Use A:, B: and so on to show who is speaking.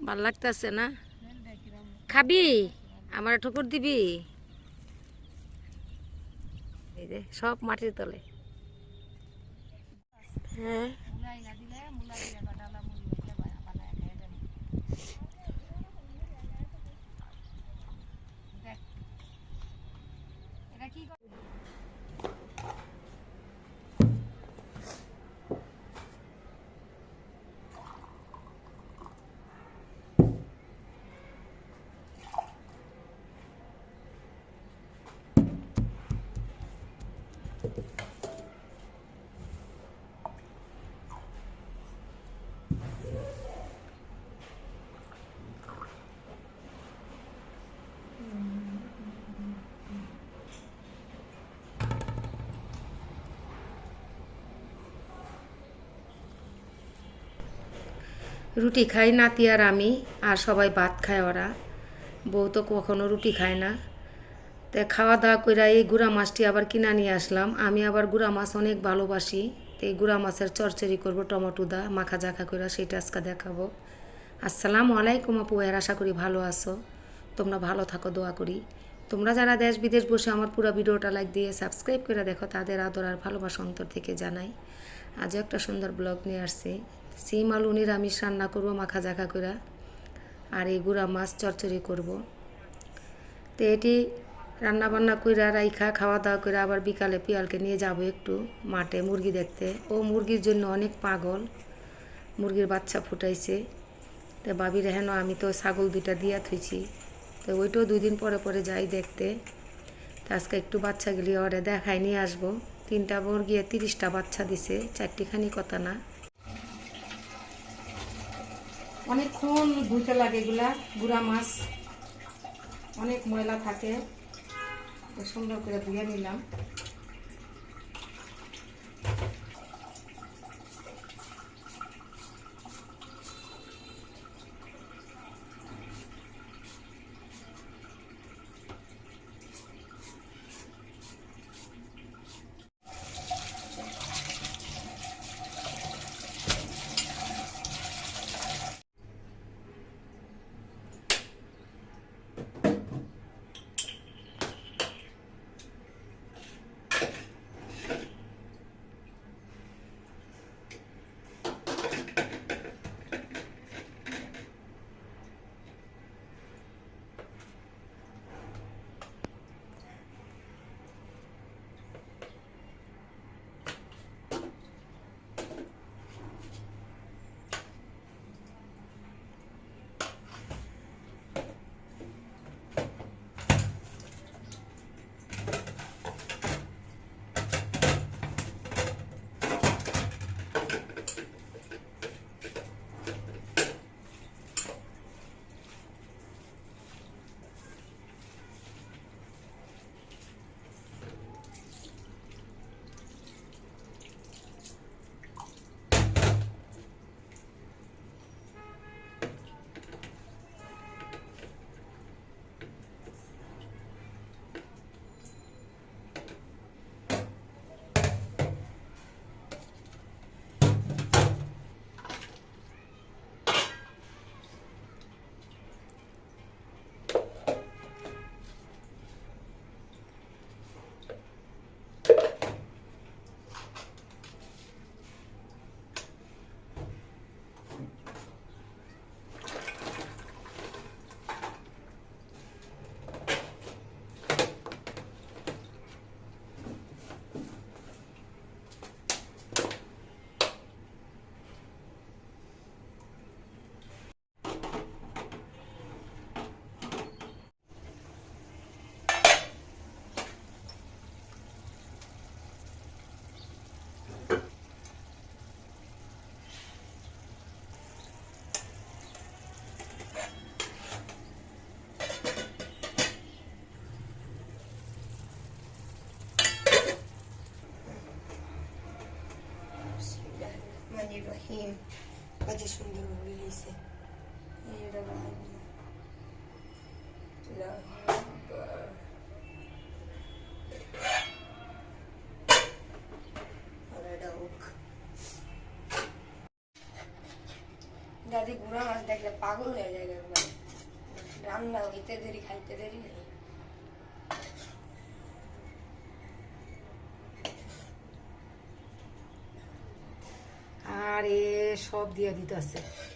A: ভালো লাগতেছে না? খাবি? আমার ঠুকুর দিবি? এই যে সব মাটির তলে। হ্যাঁ। রুটি খাই নাতি আর আমি, আর সবাই ভাত খায় ওরা। বউ তো কখনো রুটি খায় না। তা খাওয়া দাওয়া করে এই গুড়া মাছটি আবার কিনা নিয়ে আসলাম। আমি আবার গুড়া মাছ অনেক ভালোবাসি। তো এই গুড়া মাছের চরচড়ি করব, টমেটো দা, মাখা জাখা করে সেটা আজকে দেখাবো। আসসালামু আলাইকুম আপু, এর আশা করি ভালো আছো। তোমরা ভালো থাকো, দোয়া করি। তোমরা যারা দেশ বিদেশ বসে আমার পুরো ভিডিওটা লাইক দিয়ে সাবস্ক্রাইব করে দেখো, তাদের আদর আর ভালোবাসা অন্তর থেকে জানাই। আজও একটা সুন্দর ব্লগ নিয়ে আসছি। সিম আলু নিরামিষ রান্না করব, মাখা জাখা করে আর এই গুঁড়া মাছ চরচড়ি করব। তো এটি রান্না বান্না কইরা রাইখা খাওয়া দাওয়া করে আবার বিকালে পিয়ালকে নিয়ে যাব একটু মাঠে মুরগি দেখতে। ও মুরগির জন্য অনেক পাগল। মুরগির বাচ্চা ফুটাইছে। তো বাবির হেন আমি তো ছাগল দুইটা দিয়া থুইছি। তো ওইটাও দুই দিন পরে পরে যাই দেখতে। তো আজকে একটু বাচ্চাগুলি ওরে দেখায় নিয়ে আসব। তিনটা মুরগি তিরিশটা বাচ্চা দিছে, চারটিখানি কথা না। অনেকক্ষণ ধুতে লাগে এগুলা গুড়া মাছ অনেক ময়লা থাকে। সুন্দর করে ধুয়ে নিলাম।
B: রহিম কাজে সুন্দর এটা হোক। দাদি গুড়া মাছ দেখলে পাগল হয়ে যায় রান্না হইতে দেরি খাইতে দেরি নেই
A: আর এ সব দিয়ে দিতেছে।